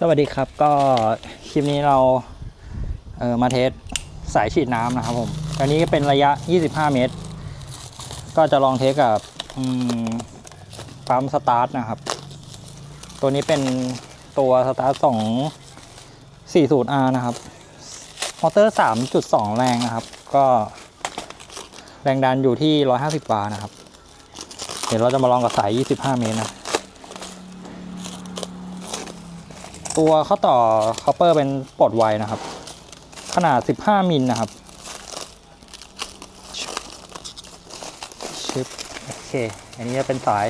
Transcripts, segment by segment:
สวัสดีครับก็คลิปนี้เราเออมาเทสสายฉีดน้ำนะครับผมอันนี้เป็นระยะ 25 เมตร ก็จะลองเทสกับปั๊มสตาร์ทนะครับ ตัวนี้เป็นตัวสตาร์ท2 40R นะครับมอเตอร์ 3.2 แรงนะครับ ก็แรงดันอยู่ที่ 150 บาร์นะครับ เดี๋ยวเราจะมาลองกับสาย 25 เมตรนะ ตัวข้อต่อคอปเปอร์เป็นปลดไวนะครับ ขนาด 15 มิลนะครับชึบโอเค อันนี้จะเป็นสาย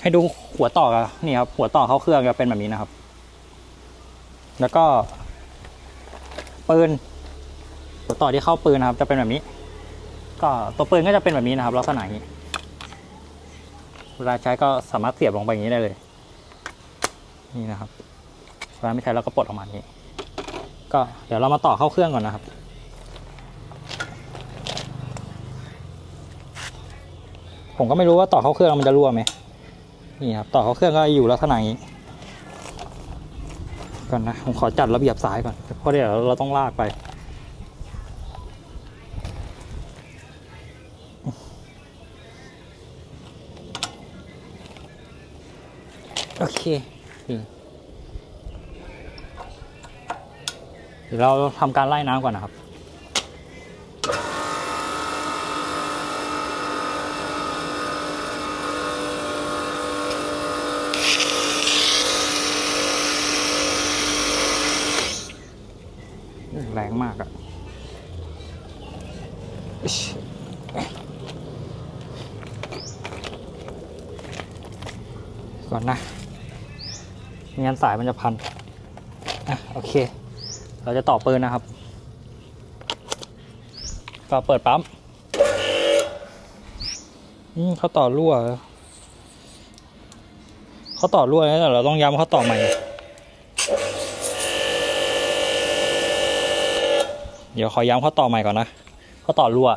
ให้ดูหัวต่อกันนี่ครับหัวต่อเข้าเครื่องจะเป็นแบบนี้นะครับ แล้วก็ปืนตัวต่อที่เข้าปืนนะครับ จะเป็นแบบนี้ ก็ตัวปืนก็จะเป็นแบบนี้นะครับลักษณะอย่างนี้เวลาใช้ก็สามารถเสียบลงไปอย่างนี้ได้เลย นี่นะครับเวลาไม่ใช้เราก็ปลดออกมาอย่างนี้ ก็เดี๋ยวเรามาต่อเข้าเครื่องก่อนนะครับผมก็ไม่รู้ว่าต่อเข้าเครื่องมันจะรั่วไหมนี่ครับต่อเข้าเครื่องก็อยู่ลักษณะอย่างนี้ ก่อนนะ ผมขอจัดระเบียบสายก่อน เพราะเดี๋ยวเราต้องลากไป โอเคเดี๋ยวเราทำการไล่น้ำก่อนนะครับ แรงมากอะก่อนนะไม่งั้นสายมันจะพันอะโอเค เราจะต่อปืนนะครับ ก็เปิดปั๊มอืมเขาต่อรั่วเขาต่อรั่วแล้วแต่เราต้องย้ำเขาต่อใหม่ เดี๋ยวขอย้ำข้อต่อใหม่ก่อนนะข้อต่อรั่ว